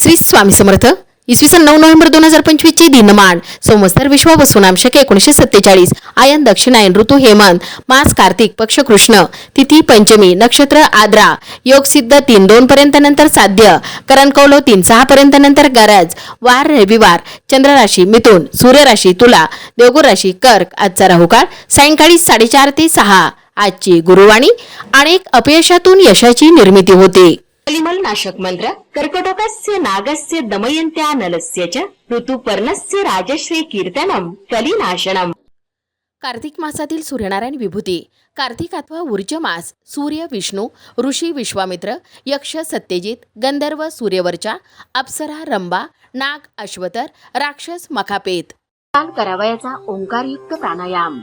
श्री स्वामी समर्थ इसवी सन नऊ नोव्हेंबर दोन हजार पंचवीसची दिनमान संवत्सर विश्व वसुनाम शके एकोणीसशे सत्तेचाळीस. आयन दक्षिणायन ऋतू हेमंत मास कार्तिक पक्ष कृष्ण तिथी पंचमी नक्षत्र आद्रा योग सिद्ध तीन दोन पर्यंत नंतर साध्य करण कौलो तीन सहा पर्यंत नंतर गरज वार रविवार चंद्र राशी मिथुन सूर्य राशी तुला देवगुर राशी कर्क आजचा राहुकाळ सायंकाळी साडेचार ते सहा. आजची गुरुवाणी अनेक अपयशातून यशाची निर्मिती होते. कलिमल नाशक मंत्र कर्कटकस्य नागस्य दमयन्त्या नलस्य च ऋतुपर्णस्य राजश्री कीर्तनम कलिनाशनम. कार्तिक मासातील सूर्यनारायण विभूती. कार्तिक अथवा ऊर्ज मास सूर्य विष्णू ऋषी विश्वामित्र यक्ष सत्यजित गंधर्व सूर्यवर्चा अप्सरा रंबा नाग अश्वतर राक्षस मखापेत. काल करावयाचा ओंकारयुक्त प्राणायाम.